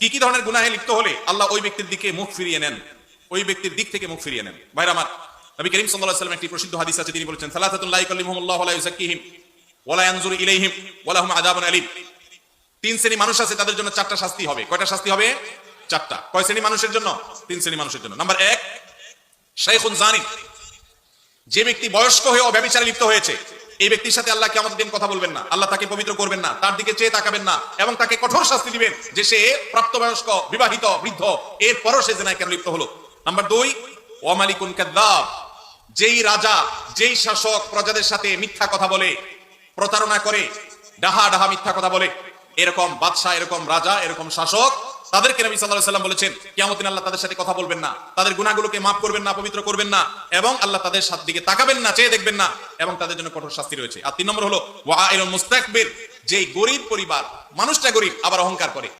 কি কি ধরনের গুনাহে লিপ্ত হলে আল্লাহ ওই ব্যক্তির দিকে মুখ ফিরিয়ে নেন? ওই ব্যক্তির দিক থেকে মুখ ফিরিয়ে নেন। ভাইরা আমার, নবী করিম সাল্লাল্লাহু আলাইহি একটি প্রসিদ্ধ হাদিস আছে, তিনি বলেছেন সালাতাতুল লা ইকাল্লিমুহুমুল্লাহু ওয়া লা ইউযাক্কিহিম ওয়া লা ইয়ানজুরু ইলাইহিম ওয়া লাহুম আযাবুন আলীম। তিন শ্রেণি মানুষ আছে, তাদের জন্য চারটা শাস্তি হবে। কয়টা শাস্তি হবে? চারটা। কয় শ্রেণি মানুষের জন্য? তিন শ্রেণি মানুষের জন্য। নাম্বার এক, শাইখুন জানি যে ব্যক্তি বয়স্ক হয়ে অব্যবিচারে লিপ্ত হয়েছে এই ব্যক্তির সাথে আল্লাহ কেমন দিন কথা বলবেন না। আল্লাহ তাকে পবিত্র করবেন না, তার দিকে চেয়ে তাকাবেন না এবং তাকে কঠোর শাস্তি দিবেন যে সে প্রাপ্তবয়স্ক, বিবাহিত, বৃদ্ধ, এরপরও সে জেনায় কেন লিপ্ত হলো। নাম্বার দুই ওয়ামালিকুন কাদ্দাব, যেই রাজা, যেই শাসক প্রজাদের সাথে মিথ্যা কথা বলে, প্রতারণা করে ডাহা ডাহা মিথ্যা কথা বলে, এরকম বাদশাহ, এরকম রাজা, এরকম শাসক তাদেরকে নবী সাল্লাহ সাল্লাম বলেছেন কেমন আল্লাহ তাদের সাথে কথা বলবেন না। তাদের গুণাগুলোকে মাফ করবেন না, পবিত্র করবেন না এবং আল্লাহ তাদের সাথে দিকে তাকাবেন না, চেয়ে দেখবেন না এবং তাদের জন্য কঠোর শাস্তি রয়েছে। আর তিন নম্বর হলো, ওয়া মুস্তাকবির যেই গরিব পরিবার, মানুষটা গরিব, আবার অহংকার করে।